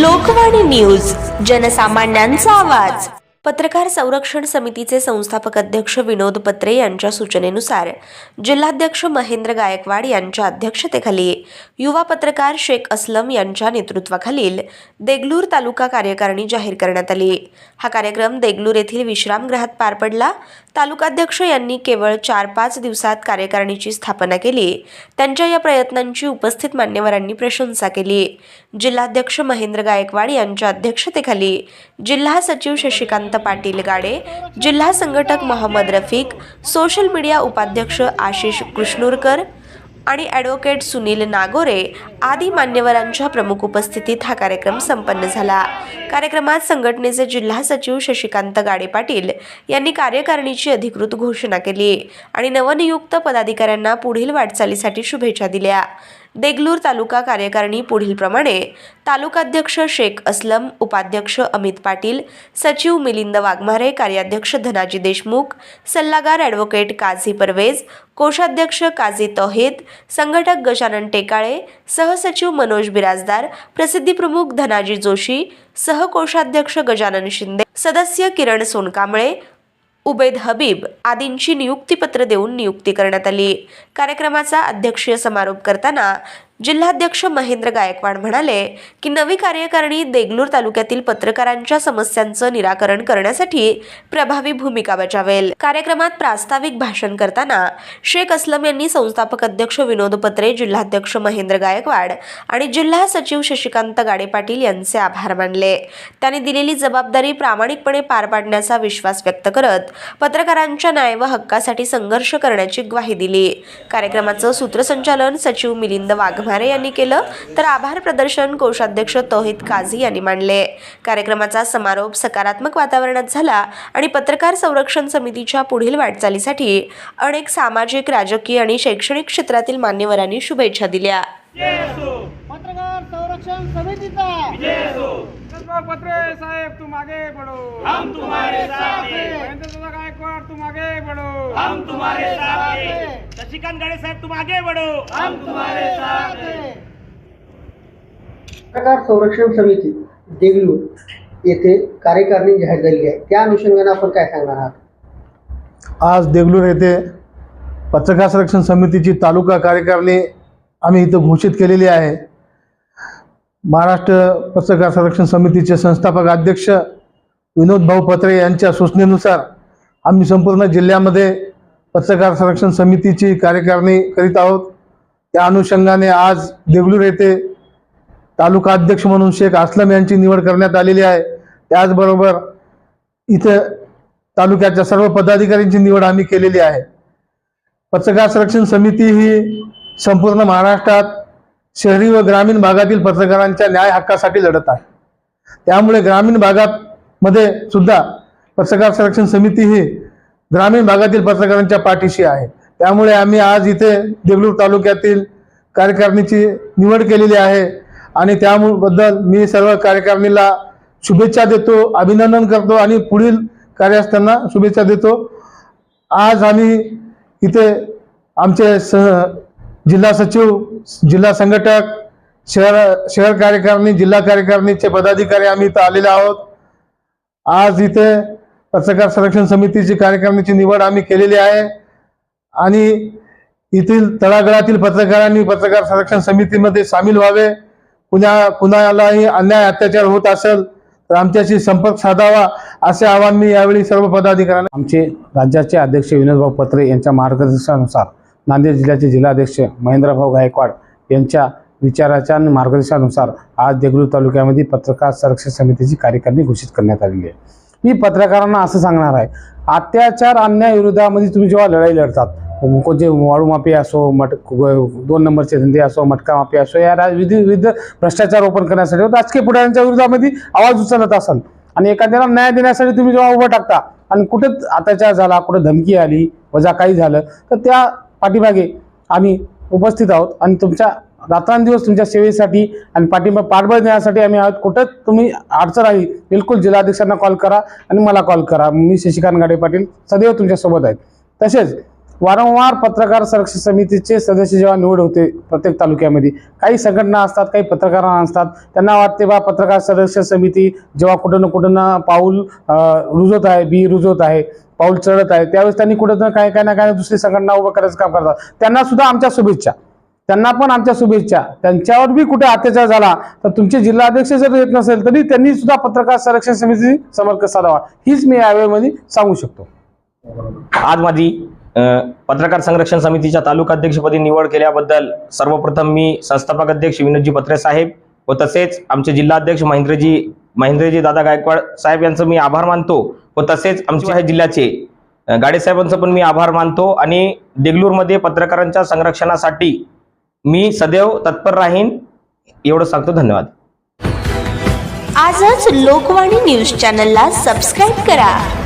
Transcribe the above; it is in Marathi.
लोकवाणी न्यूज जनसामान्यांचा आवाज. पत्रकार संरक्षण समितीचे संस्थापक अध्यक्ष विनोद पत्रे यांच्या सूचनेनुसार जिल्हाध्यक्ष महेंद्र गायकवाड यांच्या अध्यक्षतेखाली युवा पत्रकार शेख असलम यांच्या नेतृत्वाखालील देगलूर तालुका कार्यकारिणी जाहीर करण्यात आली. हा कार्यक्रम देगलूर येथील विश्रामगृहात पार पडला. तालुकाध्यक्ष यांनी केवळ चार पाच दिवसात कार्यकारिणीची स्थापना केली. त्यांच्या या प्रयत्नांची उपस्थित मान्यवरांनी प्रशंसा केली. जिल्हाध्यक्ष महेंद्र गायकवाड यांच्या अध्यक्षतेखाली जिल्हा सचिव शशिकांत पाटील गाडे जिल्हा संघटक मोहम्मद रफिक सोशल मीडिया उपाध्यक्ष आशिष कृष्णूरकर आणि ॲडव्होकेट सुनील नागोरे आदी मान्यवरांच्या प्रमुख उपस्थितीत हा कार्यक्रम संपन्न झाला. कार्यक्रमात संघटनेचे जिल्हा सचिव शशिकांत गाडे पाटील यांनी कार्यकारिणीची अधिकृत घोषणा केली आणि नवनियुक्त पदाधिकाऱ्यांना पुढील वाटचालीसाठी शुभेच्छा दिल्या. देगलूर तालुका कार्यकारिणी पुढीलप्रमाणे तालुकाध्यक्ष शेख असलम उपाध्यक्ष अमित पाटील सचिव मिलिंद वाघमारे कार्याध्यक्ष धनाजी देशमुख सल्लागार ॲडव्होकेट काझी परवेज कोषाध्यक्ष काझी तौहीद संघटक गजानन टेकाळे सहसचिव मनोज बिराजदार प्रसिद्धी प्रमुख धनाजी जोशी सहकोषाध्यक्ष गजानन शिंदे सदस्य किरण सोनकांबळे उबेद हबीब आदींची नियुक्तीपत्र देऊन नियुक्ती करण्यात आली. कार्यक्रमाचा अध्यक्षीय समारोप करताना जिल्हाध्यक्ष महेंद्र गायकवाड म्हणाले की नवी कार्यकारिणी देगलूर तालुक्यातील पत्रकारांच्या समस्यांचं निराकरण करण्यासाठी प्रभावी भूमिका बजावेल. कार्यक्रमात प्रास्ताविक भाषण करताना शेख असलम यांनी संस्थापक अध्यक्ष विनोद पत्रे जिल्हाध्यक्ष महेंद्र गायकवाड आणि जिल्हा सचिव शशिकांत गाडे पाटील यांचे आभार मानले. त्यांनी दिलेली जबाबदारी प्रामाणिकपणे पार पाडण्याचा विश्वास व्यक्त करत पत्रकारांच्या न्याय व हक्कासाठी संघर्ष करण्याची ग्वाही दिली. कार्यक्रमाचं सूत्रसंचालन सचिव मिलिंद वाघ वाघमारे यांनी केलं तर आभार प्रदर्शन कोषाध्यक्ष तौहिद काझी यांनी मांडले. कार्यक्रमाचा समारोप सकारात्मक वातावरणात झाला आणि पत्रकार संरक्षण समितीच्या पुढील वाटचालीसाठी अनेक सामाजिक राजकीय आणि शैक्षणिक क्षेत्रातील मान्यवरांनी शुभेच्छा दिल्या. पत्रकार संरक्षण समितीचा. पत्रे साहेब तुम आगे बढ़ो हम तुम्हारे साथ हैं महेंद्र दादा गायकवाड़ तुम आगे बढ़ो. हम तुम्हारे साथ हैं। शशिकांत गाड़े साहब तुम आगे बढ़ो। हम तुम्हारे साथ हैं. पत्रकार संरक्षण समिती देगलूर येथे कार्यकारिणी जाहीर झालेली आहे. त्या अनुषंगाने आपण काय सांगणार आहात? आज देगलूर येथे पत्रकार संरक्षण समितीची तालुका कार्यकारिणी आम्ही इथं घोषित केलेली आहे. महाराष्ट्र पत्रकार संरक्षण समितीचे संस्थापक अध्यक्ष विनोद भाऊ पत्रे यांच्या सूचनेनुसार आम्ही संपूर्ण जिल्ह्यामध्ये पत्रकार संरक्षण समितीची कार्यकारिणी करीत आहोत. त्या अनुषंगाने आज देगलूर येथे तालुका अध्यक्ष म्हणून शेख असलम यांची निवड करण्यात आलेली आहे. त्याचबरोबर इथं तालुक्याच्या सर्व पदाधिकाऱ्यांची निवड आम्ही केलेली आहे. पत्रकार संरक्षण समिती ही संपूर्ण महाराष्ट्रात शहरी व ग्रामीण भागातील पत्रकारांच्या न्याय हक्कासाठी लढत आहे. त्यामुळे ग्रामीण भागात मध्ये सुद्धा पत्रकार संरक्षण समिती ही ग्रामीण भागातील पत्रकारांच्या पाठीशी आहे. त्यामुळे आम्ही आज इथे देगलूर तालुक्यातील कार्यकारिणीची निवड केलेली आहे आणि त्याबद्दल मी सर्व कार्यकारिणीला शुभेच्छा देतो अभिनंदन करतो आणि पुढील कार्यास त्यांना शुभेच्छा देतो. आज आम्ही इथे आमचे सह जिल्हा सचिव जिल्हा संघटक शहर शहर कार्यकारिणी जिल्हा कार्यकारिणीचे पदाधिकारी आम्ही इथं आलेले आहोत. आज इथे पत्रकार संरक्षण समितीची कार्यक्रमाची निवड आम्ही केलेली आहे. आणि येथील तळागळातील पत्रकारांनी पत्रकार संरक्षण समितीमध्ये सामील व्हावे. कुणा कुणालाही अन्याय अत्याचार होत असेल तर आमच्याशी संपर्क साधावा असे आवाहन मी यावेळी सर्व पदाधिकाऱ्यांना आमचे राज्याचे अध्यक्ष विनोदभाऊ पत्रे यांच्या मार्गदर्शनानुसार नांदेड जिल्ह्याचे जिल्हाध्यक्ष महेंद्रभाऊ गायकवाड यांच्या विचाराच्या आणि मार्गदर्शनानुसार आज देगलूर तालुक्यामध्ये पत्रकार संरक्षण समितीची कार्यकारिणी घोषित करण्यात आलेली आहे. मी पत्रकारांना असं सांगणार आहे. अत्याचार अन्याय विरोधामध्ये तुम्ही जेव्हा लढाई लढतात कोणते वाळूमाफी असो मट दोन नंबरचे धंदे असो मटका माफी असो या रा- विविध विविध भ्रष्टाचार ओपन करण्यासाठी राजकीय पुढाऱ्यांच्या विरोधामध्ये आवाज उचलत असाल आणि एखाद्याला न्याय देण्यासाठी तुम्ही जेव्हा उभं टाकता आणि कुठे अत्याचार झाला कुठं धमकी आली वजा काही झालं तर त्या पाठीमागे आम्ही उपस्थित आहोत आणि तुमच्या रात्रंदिवस तुमच्या सेवेसाठी आणि पाठिंबा पाठबळ देण्यासाठी आम्ही आहोत. कुठं तुम्ही अडचण आली बिलकुल जिल्हाध्यक्षांना कॉल करा आणि मला कॉल करा. मी शशिकांत गाडे पाटील सदैव तुमच्यासोबत आहेत तसेच वारंवार पत्रकार संरक्षण समितीचे सदस्य जेव्हा निवड होते प्रत्येक तालुक्यामध्ये काही संघटना असतात काही पत्रकारांना असतात. त्यांना वाटते बा पत्रकार संरक्षण समिती जेव्हा कुठं ना कुठं ना पाऊल रुजवत आहे बी रुजवत आहे पाऊल चढत आहे. त्यावेळेस त्यांनी कुठं ना काय काय ना काय दुसरी संघटना उभं करायचं काम करतात. त्यांना सुद्धा आमच्या शुभेच्छा. त्यांना पण आमच्या शुभेच्छा. त्यांच्यावर बी कुठे अत्याचार झाला तर तुमचे जिल्हाध्यक्ष जर येत नसेल तरी त्यांनी सुद्धा पत्रकार संरक्षण समिती संपर्क साधावा. हीच मी यावेळेमध्ये सांगू शकतो. आज माझी पत्रकार संरक्षण समितीच्या तालुका अध्यक्षपदी निवड केल्याबद्दल सर्वप्रथम मी संस्थापक अध्यक्ष विनोदजी पत्रे साहेब व तसेच आमचे जिल्हाध्यक्ष महेंद्रजी महेंद्रजी दादा गायकवाड साहेब यांचं मी आभार मानतो व तसेच आमच्या ह्या जिल्ह्याचे गाडेसाहेबांचं गाडे साहेबांचं पण मी आभार मानतो आणि देगलूरमध्ये पत्रकारांच्या संरक्षणासाठी मी सदैव तत्पर राहीन. एवढं सांगतो धन्यवाद. आजच लोकवाणी न्यूज चॅनलला सबस्क्राईब करा.